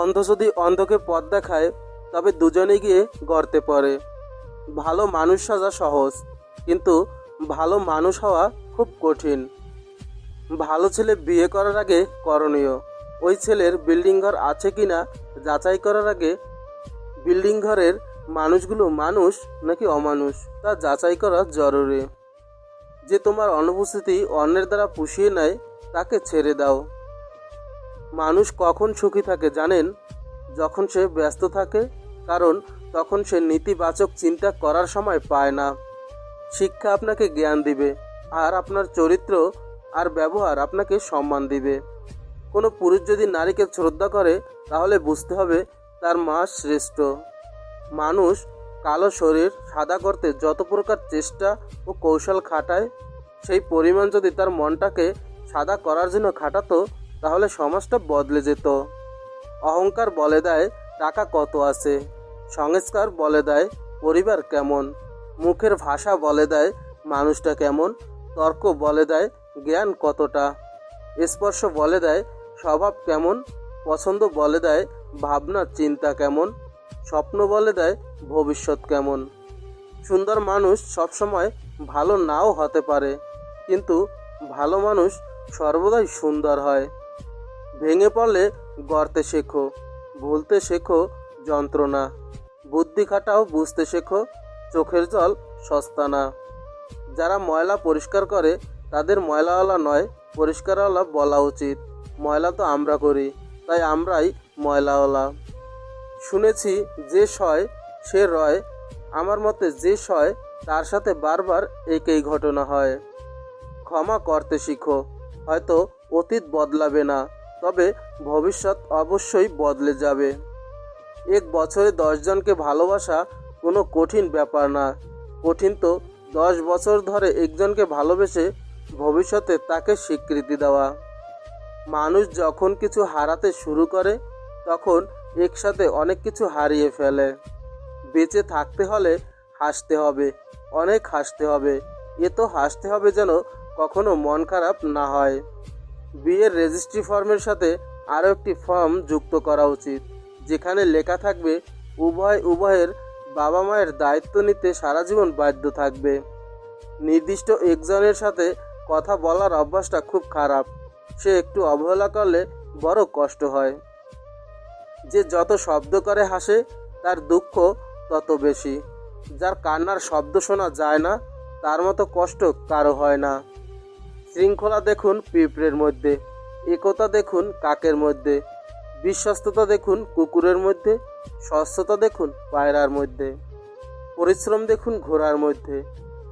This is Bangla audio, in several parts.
অন্ধ যদি অন্ধকে পথ দেখায়, তবে দুজনে গিয়ে গর্তে পড়ে ভালো মানুষ সাজা সহজ, কিন্তু ভালো মানুষ হওয়া খুব কঠিন। ভালো ছেলে বিয়ে করার আগে করণীয়, ওই ছেলের বিল্ডিং ঘর আছে কি না যাচাই করার আগে। বিল্ডিং ঘরের মানুষগুলো মানুষ নাকি অমানুষ, তা যাচাই করা জরুরি। যে তোমার অনুপস্থিতি অন্যের দ্বারা পুষিয়ে নেয়, তাকে ছেড়ে দাও। মানুষ কখন সুখী থাকে জানেন? যখন সে ব্যস্ত থাকে, কারণ তখন সে নেতিবাচক চিন্তা করার সময় পায় না। শিক্ষা আপনাকে জ্ঞান দিবে, আর আপনার চরিত্র আর ব্যবহার আপনাকে সম্মান দিবে। কোনো পুরুষ যদি নারীকে শ্রদ্ধা করে, তাহলে বুঝতে হবে তার মা শ্রেষ্ঠ। মানুষ কালো শরীর, সাদা করতে যত প্রকার চেষ্টা ও কৌশল খাটায়, সেই পরিমাণ যদি তার মনটাকে সাদা করার জন্য খাটাতো তাহলে সমাজটা বদলে যেত। অহংকার বলে দেয় টাকা কত আছে, সংস্কার বলে দেয় পরিবার কেমন, মুখের ভাষা বলে দেয় মানুষটা কেমন, তর্ক বলে দেয় জ্ঞান কতটা, স্পর্শ বলে দেয় স্বভাব কেমন, পছন্দ বলে দেয় ভাবনার চিন্তা কেমন, স্বপ্ন বলে দেয় ভবিষ্যৎ কেমন। সুন্দর মানুষ সবসময় ভালো নাও হতে পারে, কিন্তু ভালো মানুষ সর্বদাই সুন্দর হয়। ভেঙে পড়লে গড়তে শেখো, ভুলতে শেখো যন্ত্রণা। বুদ্ধি খাটাও বুঝতে শেখো, চোখের জল সস্তা না। যারা ময়লা পরিষ্কার করে, তাদের ময়লাওয়ালা নয়, পরিষ্কারওয়ালা বলা উচিত। ময়লা তো আমরা করি, তাই আমরাই ময়লাওয়ালা। শুনেছি, যে সয়, সে রয়। আমার মতে যে সয়, তার সাথে বারবার একই ঘটনা হয়। ক্ষমা করতে শিখো, হয়তো অতীত বদলাবে না। তবে ভবিষ্যৎ অবশ্যই বদলে যাবে। এক বছরে দশজনকে ভালোবাসা কোনো কঠিন ব্যাপার না। কঠিন তো দশ বছর ধরে একজনকে ভালোবেসে ভবিষ্যতে তাকে স্বীকৃতি দেওয়া। মানুষ যখন কিছু হারাতে শুরু করে, তখন একসাথে অনেক কিছু হারিয়ে ফেলে। বেঁচে থাকতে হলে হাসতে হবে, অনেক হাসতে হবে। এ তো হাসতে হবে যেন কখনো মন খারাপ না হয়। বিয়ের রেজিস্ট্রি ফর্মের সাথে আরও একটি ফর্ম যুক্ত করা উচিত, যেখানে লেখা থাকবে, উভয় উভয়ের বাবা মায়ের দায়িত্ব নিতে সারা জীবন বাধ্য থাকবে। নির্দিষ্ট একজনের সাথে কথা বলার অভ্যাসটা খুব খারাপ, সে একটু অবহেলা করলে বড় কষ্ট হয়। যে যত শব্দ করে হাসে, তার দুঃখ তত বেশি। যার কান্নার শব্দ শোনা যায় না, তার মতো কষ্ট কারও হয় না। শৃঙ্খলা দেখুন পিঁপড়ের মধ্যে, একতা দেখুন কাকের মধ্যে, বিশ্বস্ততা দেখুন কুকুরের মধ্যে, স্বচ্ছতা দেখুন পায়রার মধ্যে, পরিশ্রম দেখুন ঘোড়ার মধ্যে,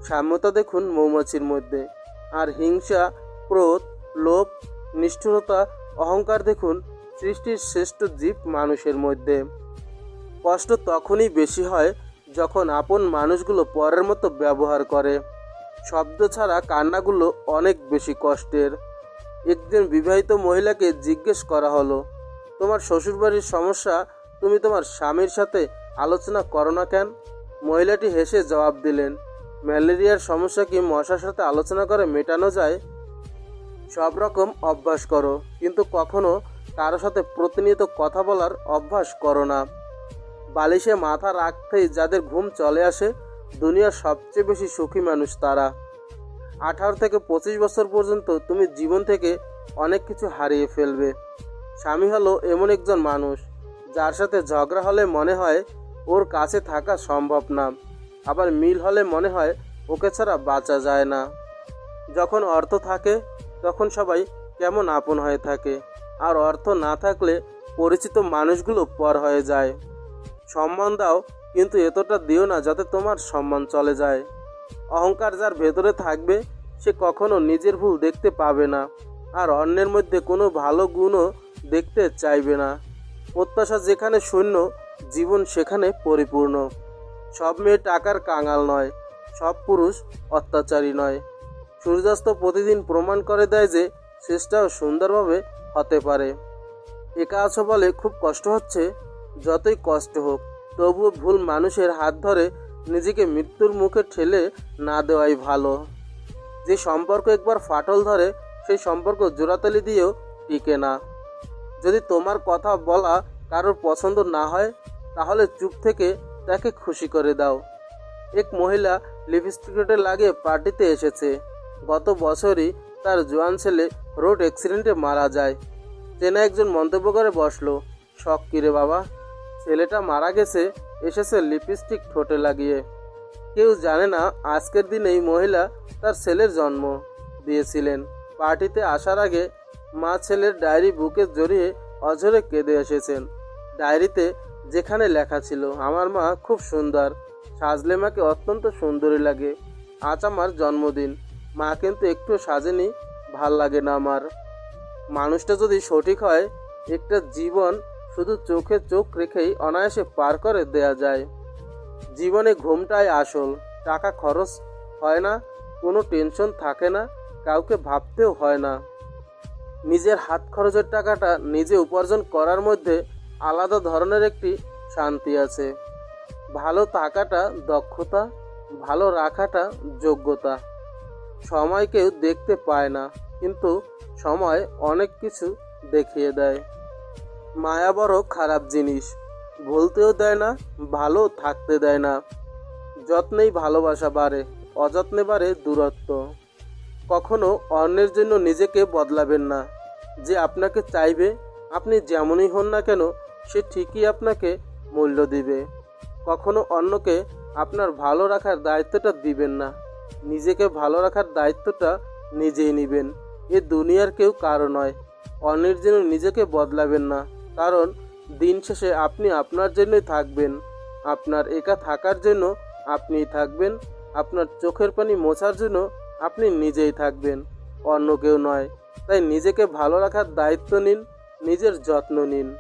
সাম্যতা দেখুন মৌমাছির মধ্যে, আর হিংসা, ক্রোধ, লোভ, নিষ্ঠুরতা, অহংকার দেখুন সৃষ্টির শ্রেষ্ঠ জীব মানুষের মধ্যে। কষ্ট তখনই বেশি হয় যখন আপন মানুষগুলো পরের মতো ব্যবহার করে। শব্দ ছাড়া কান্নাগুলো অনেক বেশি কষ্টের। একদিন বিবাহিত মহিলাকে জিজ্ঞেস করা হলো, তোমার শ্বশুরবাড়ির সমস্যা তুমি তোমার স্বামীর সাথে আলোচনা করো না কেন? মহিলাটি হেসে জবাব দিলেন, ম্যালেরিয়ার সমস্যা কি মশার সাথে আলোচনা করে মেটানো যায়? সব রকম অভ্যাস করো, কিন্তু কখনো কারও সাথে প্রতিনিয়ত কথা বলার অভ্যাস করো না। বালিশে মাথা রাখতেই যাদের ঘুম চলে আসে দুনিয়ার সবচেয়ে বেশি সুখী মানুষ তারা। আঠারো থেকে পঁচিশ বছর পর্যন্ত তুমি জীবন থেকে অনেক কিছু হারিয়ে ফেলবে। স্বামী হলো এমন একজন মানুষ, যার সাথে ঝগড়া হলে মনে হয় ওর কাছে থাকা সম্ভব না। আবার মিল হলে মনে হয় ওকে ছাড়া বাঁচা যায় না। যখন অর্থ থাকে, তখন সবাই কেমন আপন হয়ে থাকে। আর অর্থ না থাকলে পরিচিত মানুষগুলো পর হয়ে যায়। সম্মান দাও কিন্তু এতটা দিও না যাতে তোমার সম্মান চলে যায়। অহংকার যার ভেতরে থাকবে, সে কখনো নিজের ভুল দেখতে পাবে না, আর অন্যের মধ্যে কোনো ভালো গুণও দেখতে চাইবে না। প্রত্যাশা যেখানে শূন্য, জীবন সেখানে পরিপূর্ণ। সব মেয়ে টাকার কাঙাল নয়, সব পুরুষ অত্যাচারী নয়। সূর্যাস্ত প্রতিদিন প্রমাণ করে দেয় যে শেষটাও সুন্দরভাবে হতে পারে। একা আছো বলে খুব কষ্ট হচ্ছে, যতই কষ্ট হোক। তবুও ভুল মানুষের হাত ধরে নিজেকে মৃত্যুর মুখে ঠেলে না দেওয়াই ভালো। যে সম্পর্ক একবার ফাটল ধরে, সেই সম্পর্ক জোড়াতালি দিয়েও টিকে না। যদি তোমার কথা বলা কারোর পছন্দ না হয়, তাহলে চুপ থেকে তাকে খুশি করে দাও। এক মহিলা লিপস্টিকটা লাগিয়ে পার্টিতে এসেছে। গত বছরই তার জোয়ান ছেলে রোড অ্যাক্সিডেন্টে মারা যায়। চেনা একজন মন্তব্য করে বসল, শখ কিরে বাবা? ছেলেটা মারা গেছে, এসেছে লিপস্টিক ঠোঁটে লাগিয়ে। কেউ জানে না আজকের দিনেই মহিলা তার ছেলের জন্ম দিয়েছিলেন। পার্টিতে আসার আগে মা ছেলের ডায়েরি বুকে জড়িয়ে অঝরে কেঁদে এসেছেন। ডায়েরিতে যেখানে লেখা ছিল, আমার মা খুব সুন্দর, সাজলে মাকে অত্যন্ত সুন্দরী লাগে, আজ আমার জন্মদিন, মা কিন্তু একটু সাজেনি, ভালো লাগে না আমার। মানুষটা যদি সঠিক হয়, একটা জীবন শুধু চোখে চোখ রেখেই অনায়াসে পার করে দেয়া যায়। জীবনে ঘুমটাই আসল। টাকা খরচ হয় না, কোনো টেনশন থাকে না, কাউকে ভাবতেও হয় না। নিজের হাত খরচের টাকাটা নিজে উপার্জন করার মধ্যে আলাদা ধরনের একটি শান্তি আছে। ভালো থাকাটা দক্ষতা, ভালো রাখাটা যোগ্যতা। সময় কেউ দেখতে পায় না, কিন্তু সময় অনেক কিছু দেখিয়ে দেয়। মায়া বড় খারাপ জিনিস। ভুলতেও দেয় না, ভালো থাকতে দেয় না। যত্নেই ভালোবাসা বাড়ে, অযত্নে বাড়ে দূরত্ব। কখনো অন্যের জন্য নিজেকে বদলাবেন না। যে আপনাকে চাইবে, আপনি যেমনই হন না কেন, সে ঠিকই আপনাকে মূল্য দিবে। কখনো অন্যকে আপনার ভালো রাখার দায়িত্বটা দিবেন না। নিজেকে ভালো রাখার দায়িত্বটা নিজেই নেবেন। এ দুনিয়ার কেউ কারও নয়। অন্যের জন্য নিজেকে বদলাবেন না। কারণ দিন শেষে আপনি আপনার জন্যই থাকবেন। আপনার একা থাকার জন্য আপনিই থাকবেন। আপনার চোখের পানি মোছার জন্য আপনি নিজেই থাকবেন। অন্য কেউ নয়। তাই নিজেকে ভালো রাখার দায়িত্ব নিন, নিজের যত্ন নিন।